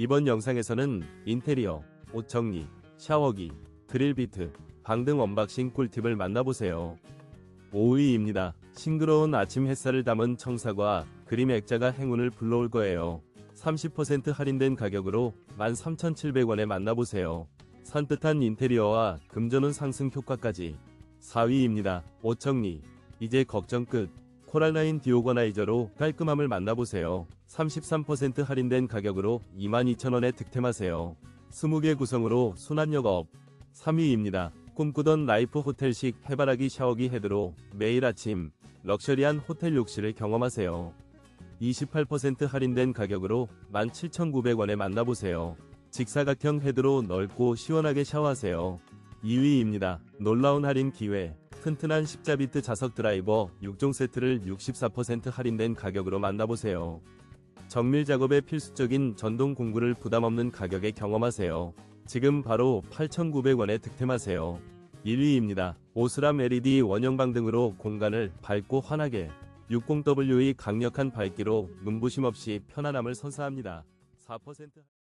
이번 영상에서는 인테리어, 옷 정리, 샤워기, 드릴 비트, 방 등 언박싱 꿀팁을 만나보세요. 5위입니다. 싱그러운 아침 햇살을 담은 청사과 그림 액자가 행운을 불러올 거예요. 30% 할인된 가격으로 13,700원에 만나보세요. 산뜻한 인테리어와 금전운 상승 효과까지. 4위입니다. 옷 정리. 이제 걱정 끝. 코랄라인 디오거나이저로 깔끔함을 만나보세요. 33% 할인된 가격으로 22,000원에 득템하세요. 20개 구성으로 순환력 업. 3위입니다. 꿈꾸던 라이프 호텔식 해바라기 샤워기 헤드로 매일 아침 럭셔리한 호텔 욕실을 경험하세요. 28% 할인된 가격으로 17,900원에 만나보세요. 직사각형 헤드로 넓고 시원하게 샤워하세요. 2위입니다. 놀라운 할인 기회. 튼튼한 십자비트 자석 드라이버 6종 세트를 64% 할인된 가격으로 만나보세요. 정밀 작업에 필수적인 전동 공구를 부담 없는 가격에 경험하세요. 지금 바로 8,900원에 득템하세요. 1위입니다. 오스람 LED 원형방 등으로 공간을 밝고 환하게 60W의 강력한 밝기로 눈부심 없이 편안함을 선사합니다. 4%